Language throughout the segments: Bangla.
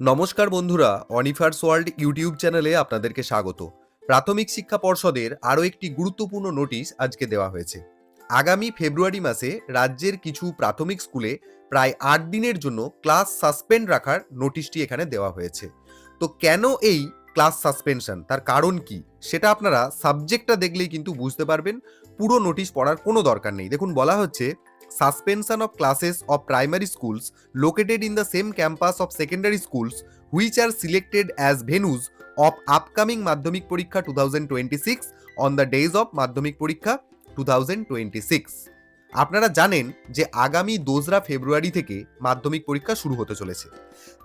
নমস্কার বন্ধুরা অনিফার্স ওয়ার্ল্ড ইউটিউব চ্যানেলে আপনাদেরকে স্বাগত। প্রাথমিক শিক্ষা পর্ষদের আরও একটি গুরুত্বপূর্ণ নোটিশ আজকে দেওয়া হয়েছে। আগামী ফেব্রুয়ারি মাসে রাজ্যের কিছু প্রাথমিক স্কুলে প্রায় আট দিনের জন্য ক্লাস সাসপেন্ড রাখার নোটিশটি এখানে দেওয়া হয়েছে। তো কেন এই ক্লাস সাসপেনশন তার কারণ কি? সেটা আপনারা সাবজেক্টটা দেখলেই কিন্তু বুঝতে পারবেন। পুরো নোটিশ পড়ার কোনো দরকার নেই। দেখুন, বলা হচ্ছে suspension of classes of primary schools located in the same campus of secondary schools, which are selected as venues of upcoming মাধ্যমিক পরীক্ষা 2026 on the days of মাধ্যমিক পরীক্ষা 2026 আপনারা জানেন যে আগামী দোসরা ফেব্রুয়ারি থেকে মাধ্যমিক পরীক্ষা শুরু হতে চলেছে।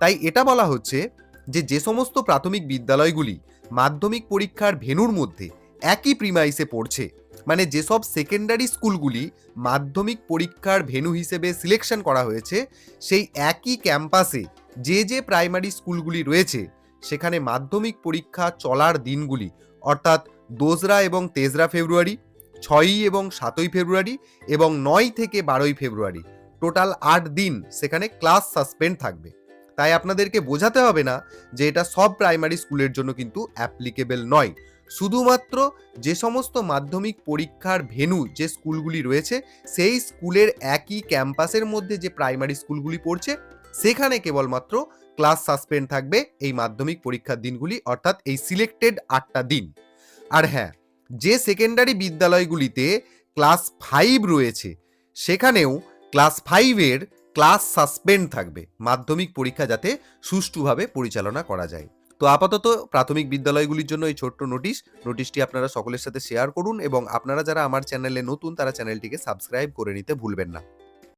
তাই এটা বলা হচ্ছে যে যে সমস্ত প্রাথমিক বিদ্যালয়গুলি মাধ্যমিক পরীক্ষার ভেনুর মধ্যে একই প্রিমাইসে পড়ছে মানে যেসব সেকেন্ডারি স্কুলগুলি মাধ্যমিক পরীক্ষার ভেনু হিসেবে সিলেকশন করা হয়েছে, সেই একই ক্যাম্পাসে যে যে প্রাইমারি স্কুলগুলি রয়েছে, সেখানে মাধ্যমিক পরীক্ষা চলার দিনগুলি, অর্থাৎ দোসরা এবং তেসরা ফেব্রুয়ারি, ছয়ই এবং সাতই ফেব্রুয়ারি এবং নয় থেকে বারোই ফেব্রুয়ারি। টোটাল আট দিন সেখানে ক্লাস সাসপেন্ড থাকবে। তাই আপনাদেরকে বোঝাতে হবে না যে এটা সব প্রাইমারি স্কুলের জন্য কিন্তু অ্যাপ্লিকেবল নয়। শুধুমাত্র যে সমস্ত মাধ্যমিক পরীক্ষার ভেনু যে স্কুলগুলি রয়েছে, সেই স্কুলের একই ক্যাম্পাসের মধ্যে যে প্রাইমারি স্কুলগুলি পড়ছে, সেখানে কেবলমাত্র ক্লাস সাসপেন্ড থাকবে এই মাধ্যমিক পরীক্ষার দিনগুলি, অর্থাৎ এই সিলেক্টেড আটটা দিন। আর হ্যাঁ যে সেকেন্ডারি বিদ্যালয়গুলিতে ক্লাস ফাইভ রয়েছে, সেখানেও ক্লাস ফাইভের ক্লাস সাসপেন্ড থাকবে, মাধ্যমিক পরীক্ষা যাতে সুষ্ঠুভাবে পরিচালনা করা যায়। তো আপাতত প্রাথমিক বিদ্যালয়গুলির জন্য এই ছোট্ট নোটিশ নোটিশটি আপনারা সকলের সাথে শেয়ার করুন এবং আপনারা যারা আমার চ্যানেলে নতুন, তারা চ্যানেলটিকে সাবস্ক্রাইব করে নিতে ভুলবেন না।